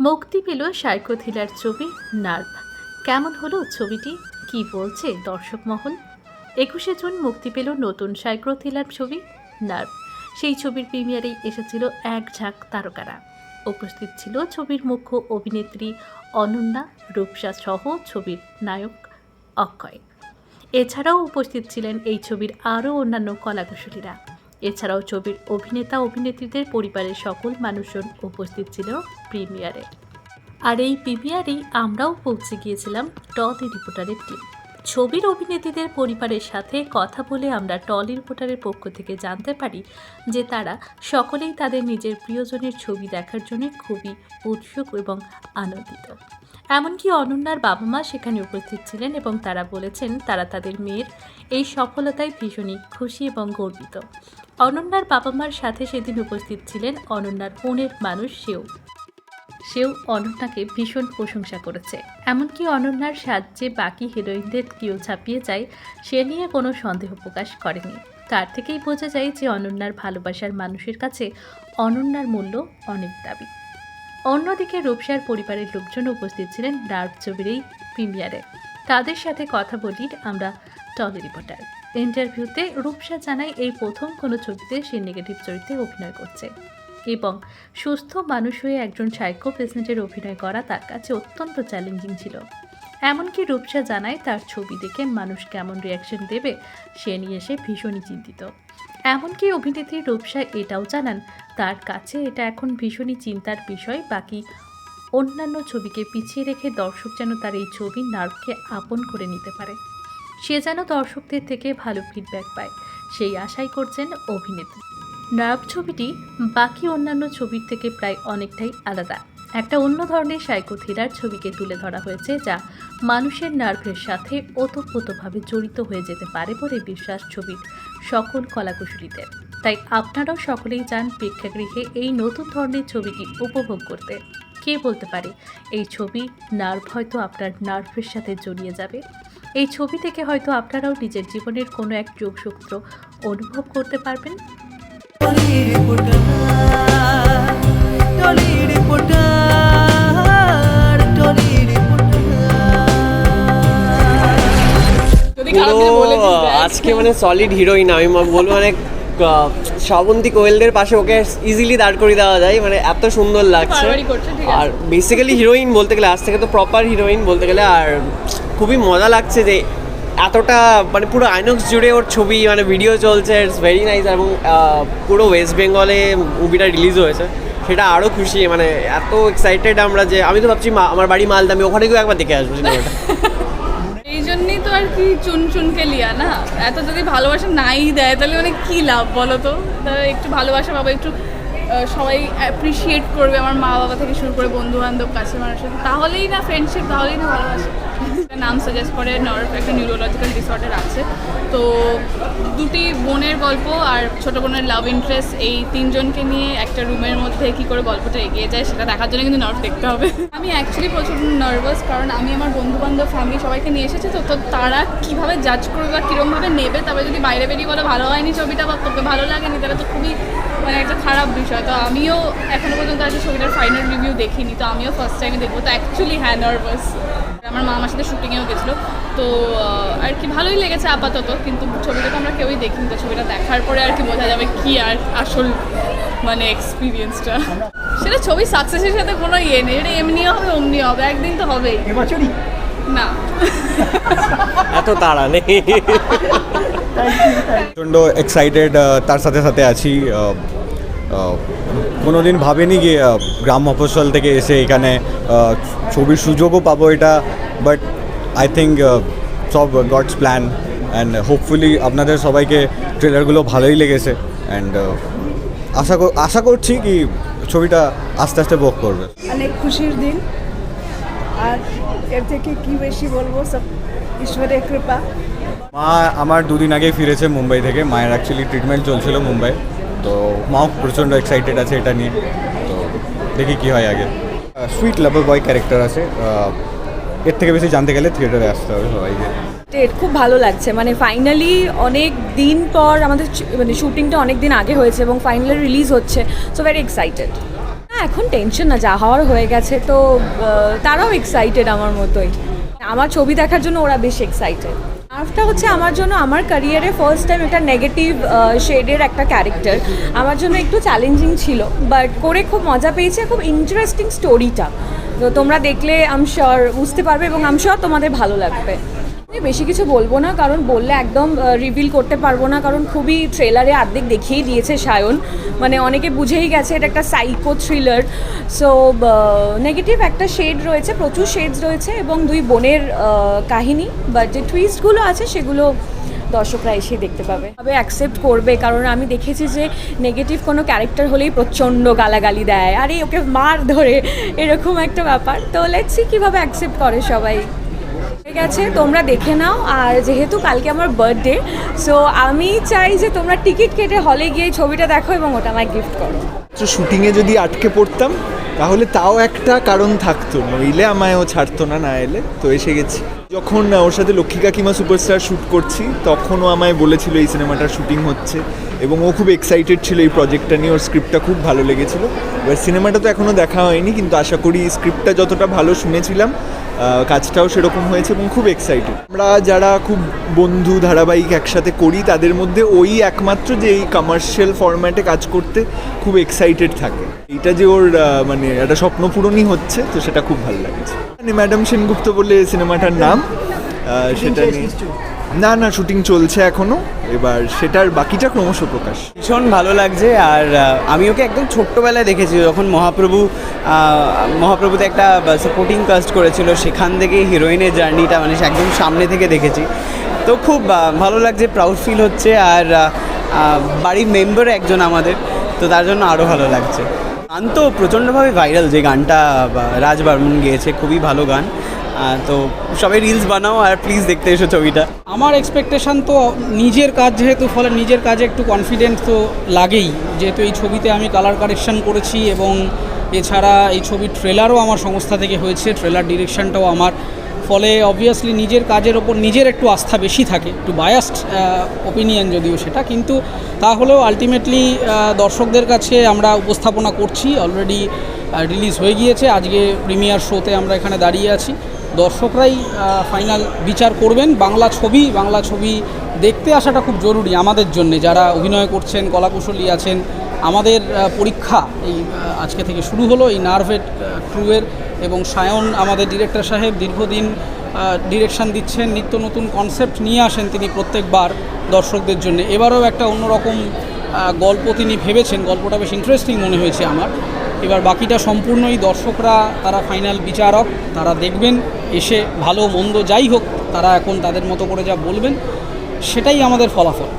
মুক্তি পেল psycho thriller ছবি নার্ভ। কেমন হলো ছবিটি? কি বলছে দর্শক মহল? একুশে জুন মুক্তি পেল নতুন সাইকো থ্রিলার ছবি নার্ভ। সেই ছবির প্রিমিয়ারেই এসেছিল এক ঝাঁক তারকারা। উপস্থিত ছিল ছবির মুখ্য অভিনেত্রী অনন্যা, রূপসা সহ ছবির নায়ক অক্ষয়। এছাড়াও উপস্থিত ছিলেন এই ছবির আরও অন্যান্য কলাকুশলীরা। এছাড়াও ছবির অভিনেতা অভিনেত্রীদের পরিবারের সকল মানুষজন উপস্থিত ছিল প্রিমিয়ারে। আর এই প্রিমিয়ারেই আমরাও পৌঁছে গিয়েছিলাম টলি রিপোর্টারের টিম ছবির অভিনেত্রীদের পরিবারের সাথে কথা বলে আমরা টলি রিপোর্টারের পক্ষ থেকে জানতে পারি যে তারা সকলেই তাদের নিজের প্রিয়জনের ছবি দেখার জন্য খুবই উৎসুক এবং আনন্দিত। এমনকি অনন্যার বাবা মা সেখানে উপস্থিত ছিলেন এবং তারা বলেছেন তারা তাদের মেয়ের এই সফলতায় ভীষণই খুশি এবং গর্বিত। অনন্যার বাবা মার সাথে সেদিন উপস্থিত ছিলেন অনন্যার বোনের মানুষ সেও। সেও অনন্যাকে ভীষণ প্রশংসা করেছে। এমনকি অনন্যার সাহায্যে বাকি হিরোইনদের কেউ ছাপিয়ে যায়, সে নিয়ে কোনো সন্দেহ প্রকাশ করেনি। তার থেকেই বোঝা যায় যে অনন্যার ভালোবাসার মানুষের কাছে অনন্যার মূল্য অনেক দাবি অন্যদিকে রূপসার পরিবারের লোকজন উপস্থিত ছিলেন ডার্ক ছবির এই প্রিমিয়ারে। তাদের সাথে কথা বলি আমরা টলি রিপোর্টার। ইন্টারভিউতে রূপসা জানায় এই প্রথম কোনো ছবিতে সে নেগেটিভ চরিত্রে অভিনয় করছে। এবং সুস্থ মানুষ হয়ে একজন সাইকো পেশেন্টের অভিনয় করা তার কাছে অত্যন্ত চ্যালেঞ্জিং ছিল। এমনকি রূপসা জানায় তার ছবি দেখে মানুষ কেমন রিয়াকশন দেবে সে নিয়ে সে ভীষণই চিন্তিত। এমনকি অভিনেত্রী রূপসা এটাও জানান, তার কাছে এটা এখন ভীষণই চিন্তার বিষয়, বাকি অন্যান্য ছবিকে পিছিয়ে রেখে দর্শক যেন তার এই ছবির নার্ভকে আপন করে নিতে পারে। সে যেন দর্শকদের থেকে ভালো ফিডব্যাক পায়। সেই আশাই করছেন অভিনেত্রী। নার্ভ ছবিটি বাকি অন্যান্য ছবির থেকে প্রায় অনেকটাই আলাদা। একটা অন্য ধরনের সাইকো থ্রিলার ছবিকে তুলে ধরা হয়েছে যা মানুষের নার্ভের সাথে ওতপ্রোতভাবে জড়িত হয়ে যেতে পারে বলে বিশ্বাস ছবির সকল কলাকুশলীদের। তাই আপনারাও সকলেই যান প্রেক্ষাগৃহে এই নতুন ধরনের ছবিটি উপভোগ করতে। কে বলতে পারে, এই ছবি নার্ভ হয়তো আপনার নার্ভের সাথে জড়িয়ে যাবে? এই ছবি থেকে হয়তো আপনারাও নিজের জীবনের কোনো এক যোগসূত্র অনুভব করতে পারবেন। আজকে মানে সলিড হিরোইন আমি বলব মানে শ্রাবন্তী কোয়েলদের পাশে ওকে ইজিলি দাঁড় করিয়ে দেওয়া যায় মানে এত সুন্দর লাগছে। আর বেসিক্যালি হিরোইন বলতে গেলে আজ থেকে তো প্রপার হিরোইন বলতে গেলে আর খুবই মজা লাগছে যে এতটা মানে পুরো আইনক্স জুড়ে ওর ছবি মানে ভিডিও চলছে ইটস ভেরি নাইস এবং পুরো ওয়েস্ট বেঙ্গলে মুভিটা রিলিজ হয়েছে। সেটা আরও খুশি মানে এত এক্সাইটেড আমরা যে, আমি তো ভাবছি আমার বাড়ি মালদা, আমি ওখানে গিয়ে একবার দেখে আসব সিনেমাটা এই জন্যই তো আর কি চুন চুনকে লিয়া, না? এত যদি ভালোবাসা নাই দেয়, তাহলে মানে কি লাভ বলো তো? একটু ভালোবাসা পাবো একটু সবাই অ্যাপ্রিসিয়েট করবে, আমার মা বাবা থেকে শুরু করে বন্ধু বান্ধব কাছে মানুষের, তাহলেই না ফ্রেন্ডশিপ তাহলেই না ভালোবাসা। নাম সাজেস্ট করে নর্ভ একটা নিউরোলজিক্যাল ডিসঅর্ডার আছে। তো দুটি বোনের গল্প আর ছোট বোনের লাভ ইন্টারেস্ট এই তিনজনকে নিয়ে একটা রুমের মধ্যে কি করে গল্পটা এগিয়ে যায় সেটা দেখার জন্য কিন্তু নার্ভ দেখতে হবে। আমি অ্যাকচুয়ালি প্রচুর নার্ভাস কারণ আমি আমার বন্ধু বান্ধব ফ্যামিলি সবাইকে নিয়ে এসেছি, তো তো তারা কীভাবে জাজ করবে বা কীরমভাবে নেবে তবে যদি বাইরে বেরিয়ে বলে ভালো হয়নি ছবিটা বা তোকে ভালো লাগেনি তাহলে তো খুবই মানে একটা খারাপ বিষয়। তো আমিও এখনও পর্যন্ত আজকে ছবিটার ফাইনাল রিভিউ দেখিনি, তো আমিও ফার্স্ট টাইমে দেখব। তো অ্যাকচুয়ালি হ্যাঁ নার্ভাস আমার মা আমার সাথে শুটিংয়েও গেছিল। তো আর কি ভালোই লেগেছে আপাতত কিন্তু ছবিটা তো আমরা কেউই দেখিনি তো ছবিটা দেখার পরে আর কি বোঝা যাবে কি আর আসল মানে এক্সপিরিয়েন্সটা সেটা ছবি সাকসেসের সাথে কোনো ইয়ে নেই এটা এমনিও হবে অমনি হবে একদিন তো হবেই। এবছরই? না। এত তাড়া নেই। প্রচণ্ড এক্সাইটেড তার সাথে সাথে আছি কোনো দিন ভাবেনি আহ, গ্রাম মফস্বল থেকে এসে এখানে ছবির সুযোগও পাবো এটা বাট আই থিঙ্ক সব গডস প্ল্যান অ্যান্ড হোপফুলি আপনাদের সবাইকে ট্রেলারগুলো ভালোই লেগেছে অ্যান্ড আশা আশা করছি কি ছবিটা আস্তে আস্তে বক করবে। অনেক খুশির দিন। আর এর থেকে কি বেশি বলব সব ঈশ্বরের কৃপা। মা আমার দুদিন আগেই ফিরেছে মুম্বাই থেকে মায়ের অ্যাকচুয়ালি ট্রিটমেন্ট চলছিল মুম্বাই। তো মাও প্রচণ্ড এক্সাইটেড আছে এটা নিয়ে। তো দেখি কী হয় আগে। সুইট লাভার বয় ক্যারেক্টার আছে। এর থেকে বেশি জানতে গেলে থিয়েটারে আসতে হবে সবাইকে। এর খুব ভালো লাগছে। মানে ফাইনালি অনেক দিন পর আমাদের মানে শুটিংটা অনেক দিন আগে হয়েছে এবং ফাইনালি রিলিজ হচ্ছে। সো ভেরি এক্সাইটেড এখন টেনশন না, যা হওয়ার হয়ে গেছে তো তারাও এক্সাইটেড আমার মতোই। আমার ছবি দেখার জন্য ওরা বেশ এক্সাইটেড আর্ফটা হচ্ছে আমার জন্য আমার ক্যারিয়ারে ফার্স্ট টাইম একটা নেগেটিভ শেডের একটা ক্যারেক্টার আমার জন্য একটু চ্যালেঞ্জিং ছিল বাট করে খুব মজা পেয়েছে, খুব ইন্টারেস্টিং স্টোরিটা তো তোমরা দেখলে আম বুঝতে পারবে এবং আম তোমাদের ভালো লাগবে। বেশি কিছু বলব না, কারণ বললে একদম রিভিল করতে পারব না, কারণ খুবই ট্রেলারে আর্ধেক দেখিয়েই দিয়েছে সায়ন। মানে অনেকে বুঝেই গেছে এটা একটা সাইকো থ্রিলার সো নেগেটিভ একটা শেড রয়েছে, প্রচুর শেডস রয়েছে, এবং দুই বোনের কাহিনী বাট যে টুইস্টগুলো আছে, সেগুলো দর্শকরা এসে দেখতে পাবে। তবে অ্যাকসেপ্ট করবে, কারণ আমি দেখেছি যে নেগেটিভ কোনো ক্যারেক্টার হলেই প্রচণ্ড গালাগালি দেয়। আরে, ওকে মার ধরে, এরকম একটা ব্যাপার। তো লেটসি কীভাবে অ্যাকসেপ্ট করে সবাই। গেছে, তোমরা দেখে নাও। আর যেহেতু কালকে আমার বার্থডে সো আমি চাই যে তোমরা টিকিট কেটে হলে গিয়ে ছবিটা দেখো এবং ওটা আমায় গিফট করো। তো শুটিংয়ে যদি আটকে পড়তাম, তাহলে তাও একটা কারণ থাকতো। নইলে আমায় ও ছাড়তো না না এলে। তো এসে গেছি। যখন ওর সাথে লক্ষ্মী কাকিমা সুপারস্টার শ্যুট করছি, তখনও আমায় বলেছিল এই সিনেমাটার শুটিং হচ্ছে এবং ও খুব এক্সাইটেড ছিল এই প্রজেক্টটা নিয়ে, ওর স্ক্রিপ্টটা খুব ভালো লেগেছিল। এবার সিনেমাটা তো এখনও দেখা হয়নি, কিন্তু আশা করি স্ক্রিপ্টটা যতটা ভালো শুনেছিলাম কাজটাও সেরকম হয়েছে এবং খুব এক্সাইটেড আমরা যারা খুব বন্ধু ধারাবাহিক একসাথে করি, তাদের মধ্যে ওই একমাত্র যে এই কমার্শিয়াল ফরম্যাটে কাজ করতে খুব এক্সাইটেড থাকে। এইটা যে ওর মানে একটা স্বপ্ন পূরণই হচ্ছে, তো সেটা খুব ভালো লাগছে। মানে ম্যাডাম সেনগুপ্ত বলে সিনেমাটার নাম। আহ, সেটা নিয়ে না না শুটিং চলছে এখনও। এবার সেটার বাকিটা ক্রমশ প্রকাশ। ভীষণ ভালো লাগছে আর আমি ওকে একদম ছোট্টবেলায় দেখেছি যখন মহাপ্রভু মহাপ্রভুতে একটা সাপোর্টিং কাস্ট করেছিল সেখান থেকে হিরোইনের জার্নিটা মানে একদম সামনে থেকে দেখেছি। তো খুব ভালো লাগছে প্রাউড ফিল হচ্ছে আর বাড়ির মেম্বার একজন আমাদের তো তার জন্য আরও ভালো লাগছে। গান তো প্রচণ্ডভাবে ভাইরাল যে গানটা রাজ বর্মন গেয়েছে খুবই ভালো গান। তো সবাই রিলস বানাও আর প্লিজ দেখতে এসো ছবিটা। আমার এক্সপেকটেশন তো নিজের কাজ যেহেতু, ফলে নিজের কাজে একটু কনফিডেন্ট তো লাগেই। যেহেতু এই ছবিতে আমি কালার কারেকশন করেছি এবং এছাড়া এই ছবির ট্রেলারও আমার সংস্থা থেকে হয়েছে ট্রেলার ডিরেকশনটাও আমার। ফলে অবভিয়াসলি নিজের কাজের ওপর নিজের একটু আস্থা বেশি থাকে, একটু বায়াসড ওপিনিয়ন যদিও সেটা। কিন্তু তাহলেও আলটিমেটলি দর্শকদের কাছে আমরা উপস্থাপনা করছি। অলরেডি রিলিজ হয়ে গিয়েছে। আজকে প্রিমিয়ার শোতে আমরা এখানে দাঁড়িয়ে আছি। দর্শকরাই ফাইনাল বিচার করবেন। বাংলা ছবি বাংলা ছবি দেখতে আসাটা খুব জরুরি আমাদের জন্য। যারা অভিনয় করছেন, কলাকুশলী আছেন, আমাদের পরীক্ষা এই আজকে থেকে শুরু হলো এই নার্ভেট ক্রুয়ের এবং সায়ন আমাদের ডিরেক্টর সাহেব দীর্ঘদিন ডিরেকশন দিচ্ছেন, নিত্য নতুন কনসেপ্ট নিয়ে আসেন তিনি প্রত্যেকবার দর্শকদের জন্য। এবারেও একটা অন্যরকম গল্প তিনি ভেবেছেন। গল্পটা বেশ ইন্টারেস্টিং মনে হয়েছে আমার। এবার বাকিটা সম্পূর্ণই দর্শকরা, তারা ফাইনাল বিচারক, তারা দেখবেন। এসে ভালো মন্দ যাই হোক, তারা এখন তাদের মতো করে যা বলবেন, সেটাই আমাদের ফলাফল।